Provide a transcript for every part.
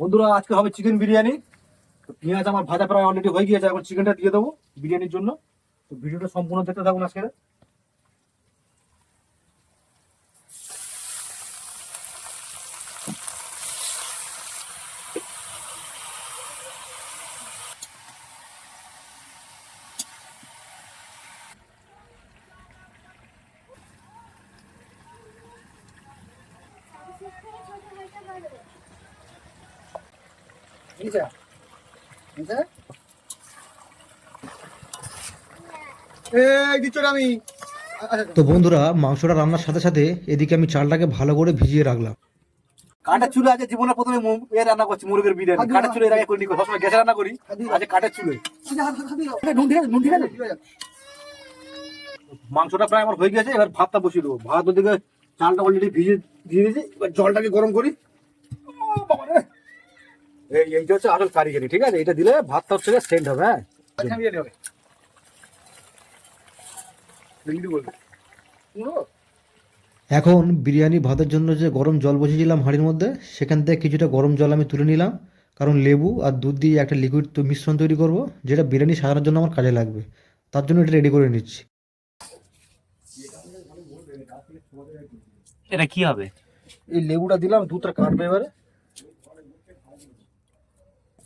বন্ধুরা, আজকে হবে চিকেন বিরিয়ানি। তো পেঁয়াজ আমার ভাজা প্রায় অলরেডি হয়ে গিয়েছে, এখন চিকেনটা দিয়ে দেবো বিরিয়ানির জন্য। তো ভিডিওটা সম্পূর্ণ দেখতে থাকুন আজকে না আমি তো বন্ধুরা মাংসটা রান্নার সাথে সাথে এদিকে আমি চালটাকে ভালো করে ভিজিয়ে রাখলাম। কাঠের চুলে আছে জীবনে প্রথমে এ রান্না করছি মুরগের বিরিয়ানি। কাঠের চুলে আগে করিনি সবসময় গ্যাসে রান্না করি আজকে কাঠের চুলে। মাংসটা প্রায় আমার হয়ে গেছে এবার ভাতটা বসিয়ে দেবো। ভাত ওদিকে চালটা অলরেডি ভিজে দিয়ে দিয়েছি এবার জলটাকে গরম করি। ও বাবা রে। এই এইটা হচ্ছে আসল কারিগরি ঠিক আছে? এটা দিলে ভাতটা হচ্ছে সেন্ট হবে হ্যাঁ? পুরো? এখন বিরিয়ানি ভাতের জন্য যে গরম জল বসিয়েছিলাম হাঁড়ির মধ্যে সেখান থেকে কিছুটা গরম জল আমি তুলে নিলাম। কারণ লেবু আর দুধ দিয়ে একটা লিকুইড তো মিশ্রণ তৈরি করব যেটা বিরিয়ানি সাজানোর জন্য আমার কাজে লাগবে। তার জন্য এটা রেডি করে নিচ্ছি। এটা কি হবে? এই লেবুটা দিলাম দুধটা কাটবে এবারে।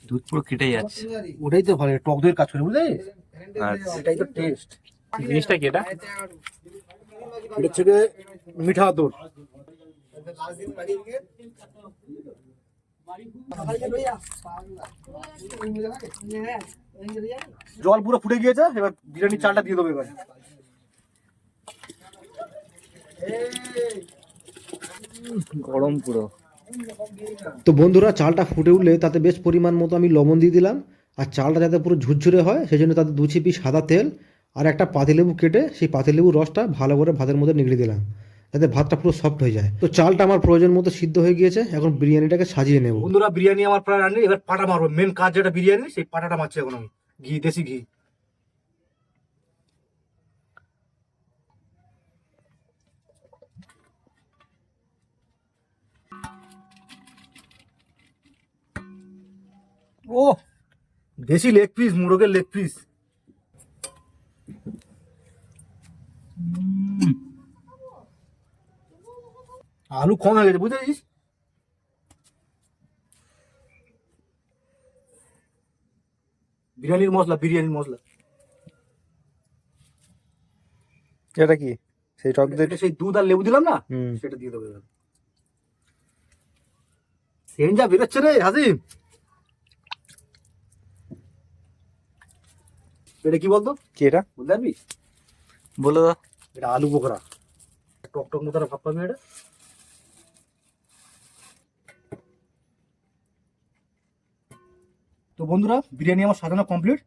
দুধ পুরো কেটে যাচ্ছে। ওটাই তো ভালো টক দইয়ের কাজ করে বুঝলি? আচ্ছা। এটাই তো টেস্ট জিনিসটা কি এটা? এটা হচ্ছে মিঠা দই। জল পুরো ফুটে গিয়েছে এবার বিরিয়ানির চালটা দিয়ে দেবো এবার। গরম পুরো। তো বন্ধুরা, চালটা ফুটে উঠলে তাতে বেশ পরিমাণ মতো আমি লবণ দিয়ে দিলাম। আর চালটা যাতে পুরো ঝুরঝুরে হয় সেই জন্য তাতে দু চিপি সাদা তেল আর একটা পাতিলেবু কেটে সেই পাতিলেবুর রসটা ভালো করে ভাতের মধ্যে নিগড়ে দিলাম, যাতে ভাতটা পুরো সফট হয়ে যায়। তো চালটা আমার প্রয়োজন মতো সিদ্ধ হয়ে গিয়েছে, এখন বিরিয়ানিটাকে সাজিয়ে নেব। বন্ধুরা, বিরিয়ানি আমার প্রায় রান্নি, এবার পাটা মারবো। মেন কাজ যেটা বিরিয়ানি, সেই পাটাটা মারছি এখন আমি। ঘি, দেশি ঘি। ও। দেশি লেগ পিস মুরগের লেগ পিস আলু কম হয়ে গেছে বুঝতে বুঝেছিস? বিরিয়ানির মশলা বিরিয়ানির মশলা। এটা কি? সেই টক দই? সেই দুধ আর লেবু দিলাম না? সেটা দিয়ে দেবো সেন যা বেরোচ্ছে রে হাসিম। এটা কি বলতো? কি এটা? বলতে পারবি? বলো তো এটা আলু বোকরা টক টক মতো ভাব পাবি এটা। তো বন্ধুরা বিরিয়ানি আমার সাজানো কমপ্লিট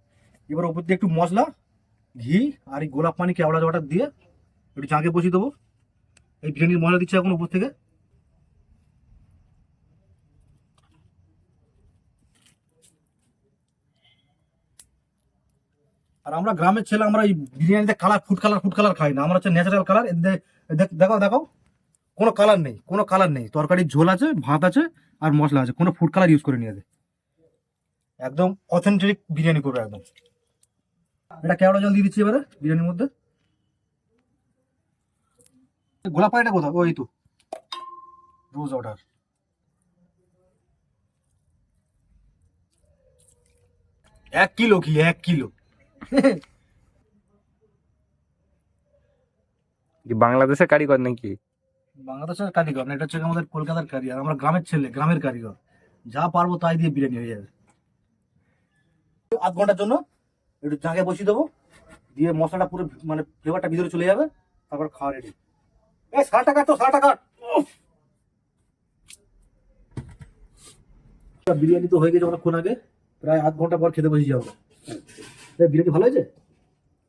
এবার উপর দিয়ে একটু মশলা ঘি আর এই গোলাপ পানি কেওড়া জলটা দিয়ে একটু চাঁকে বসিয়ে দেবো। এই বিরিয়ানির মশলা দিচ্ছে এখন উপর থেকে। আর আমরা গ্রামের ছেলে, আমরা এই বিরিয়ানিতে colour food colour food colour খাই না। আমরা হচ্ছে ন্যাচারাল কালার দেখাও দেখো কোনো কালার নেই, কোনো কালার নেই। তরকারির ঝোল আছে, ভাত আছে আর মশলা আছে। কোনো ফুড কালার ইউজ করে নিয়ে একদম অথেন্টিক বিরিয়ানি করবে একদম। এটা কেওড়া জল দিয়ে দিচ্ছি এবারে বিরিয়ানির মধ্যে। গোলাপ পানিটা কোথাও ওই তো। রোজ অর্ডার এক কিলো কি? এক কিলো। বাংলাদেশের কারিগর নাকি? বাংলাদেশের কারিগর না, এটা হচ্ছে আমাদের কলকাতার কারিগর, আমরা গ্রামের ছেলে, গ্রামের কারিগর। যা পারব তাই দিয়ে বিরিয়ানি হয়ে যাবে। আধ ঘণ্টার জন্য একটু জাগে বসিয়ে দেবো, দিয়ে মশলাটা পুরো মানে ফ্লেভারটা ভিতরে চলে যাবে, তারপর খাওয়া রেডি এই ষাট টাকা তো ষাট টাকা বিরিয়ানি তো হয়ে গেছে অনেকক্ষণ আগে, প্রায় আধ ঘণ্টা পর খেতে বসে যাব। বিরিয়ানি ভালো হয়েছে?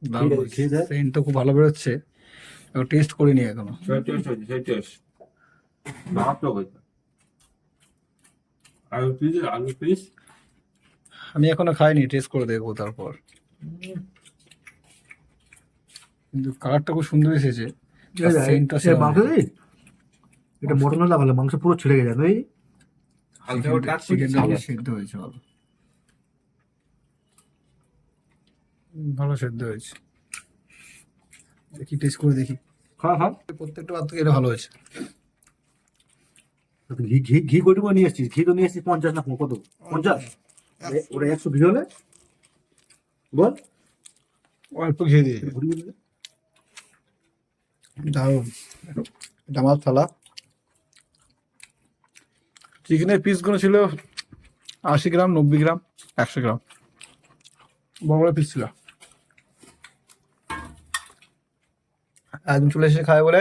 খেয়ে দেখ, খেয়ে দেখ। সেন্ট তো খুব ভালো বেরোচ্ছে। টেস্ট করিনি এখনও। টেস্ট হয়েছে সেই টেস্ট মারাত্মক হয়েছে। আলু পিস আলু পিস আমি এখনও খাইনি টেস্ট করে দেখব তারপর। কিন্তু কালারটা খুব সুন্দর এসেছে। সেন্টটা মাংস এটা মটন হলে ভালো মাংস পুরো ছেড়ে গেছে চিকেনটা সেদ্ধ হয়েছে ভালো। ভালো সেদ্ধ হয়েছে। দেখি টেস্ট করে দেখি। হ্যাঁ হ্যাঁ প্রত্যেকটা ভাত থেকে এটা ভালো হয়েছে। ঘি ঘি ঘি কটুকু নিয়ে এসছিস ঘি তো নিয়ে এসছিস পঞ্চাশ না কত? পঞ্চাশ? ওটা একশো ঘি হলে? বল। অল্প দিয়েছে ঘুরি বলি এটা আমার থালা। চিকেনের পিসগুলো ছিল আশি গ্রাম নব্বই গ্রাম একশো গ্রাম। বড় বড় পিস ছিল। একদম চলে এসে খায় বলে।